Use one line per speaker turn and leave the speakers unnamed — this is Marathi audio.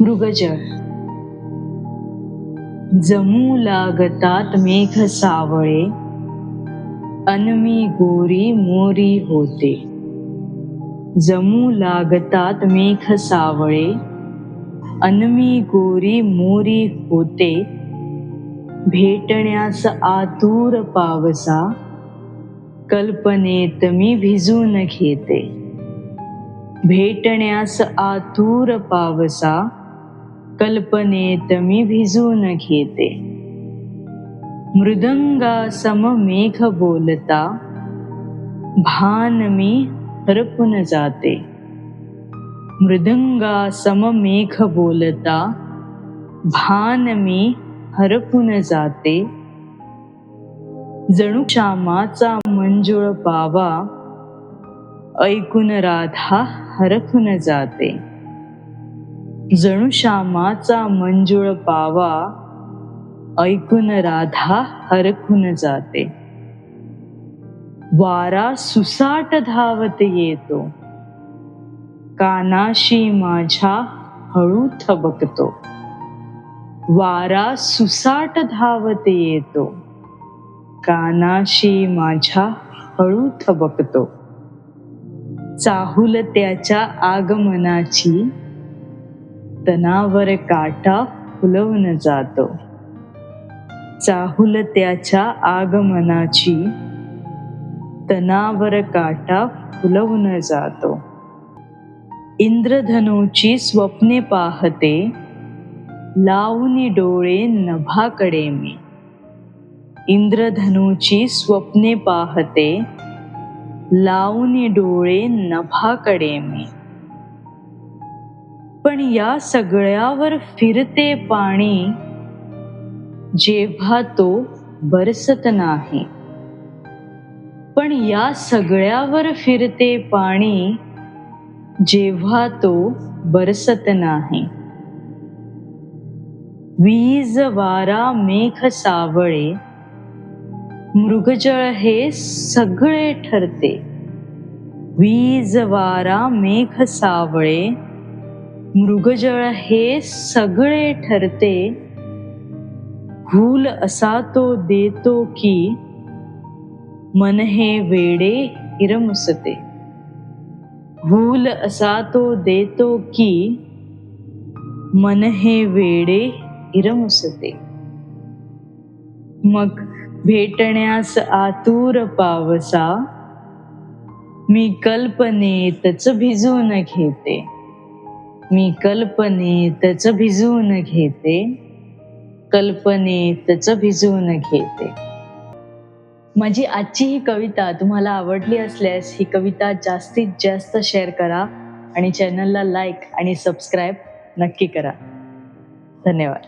मृगजळ. जमू लागतात मेघ सावळे अनमी गोरी मोरी होते. जमू लागतात मेघ सावळे अनमी गोरी मोरी होते. भेटण्यास आतुर पावसा कल्पनेत मी भिजून घेते. भेटण्यास आतुर पावसा कल्पनेत मी भिजून घेते. मृदंगा सम मेघ बोलता भान मी हरपून जाते. मृदंगा सम मेघ बोलता भान मी हरपून जाते. जणू श्यामाचा मंजुळ पावा ऐकून राधा हरखून जाते. जणू श्यामाचा मंजुळ पावा ऐकून राधा हरखून जाते. वारा सुसाट धावत येतो. कानाशी माझ्या हळू थबकतो. वारा सुसाट धावत येतो. कानाशी माझ्या हळू थबकतो. चाहुल त्याच्या आगमनाची तनावर काटा फुलवून जातो. चाहुल त्याच्या आगमनाची. तनावर काटा फुलवून जातो. इंद्रधनूची स्वप्ने पाहते. लावणी डोळे नभाकडे मी. इंद्रधनूची स्वप्ने पाहते. लावणी डोळे नभाकडे मी. पण या सगळ्यावर फिरते पाणी जेव्हा तो बरसत नाही. पण या सगळ्यावर फिरते पाणी जेव्हा तो बरसत नाही. वीज वारा मेघ सावळे मृगजळ हे सगळे ठरते. वीज वारा मेघ सावळे मृगजळ हे सगळे ठरते. भूल असा तो देतो की मन हे वेडे हिरमुसते. भूल असा तो देतो की मन हे वेडे हिरमुसते. मग भेटण्यास आतुर पावसा मी कल्पनेतच भिजून घेते. मी कल्पनेतच भिजून घेते. कल्पनेतच भिजून घेते. माझी आजची ही कविता तुम्हाला आवडली असल्यास ही कविता जास्तीत जास्त शेअर करा आणि चॅनलला लाईक आणि सबस्क्राईब नक्की करा. धन्यवाद.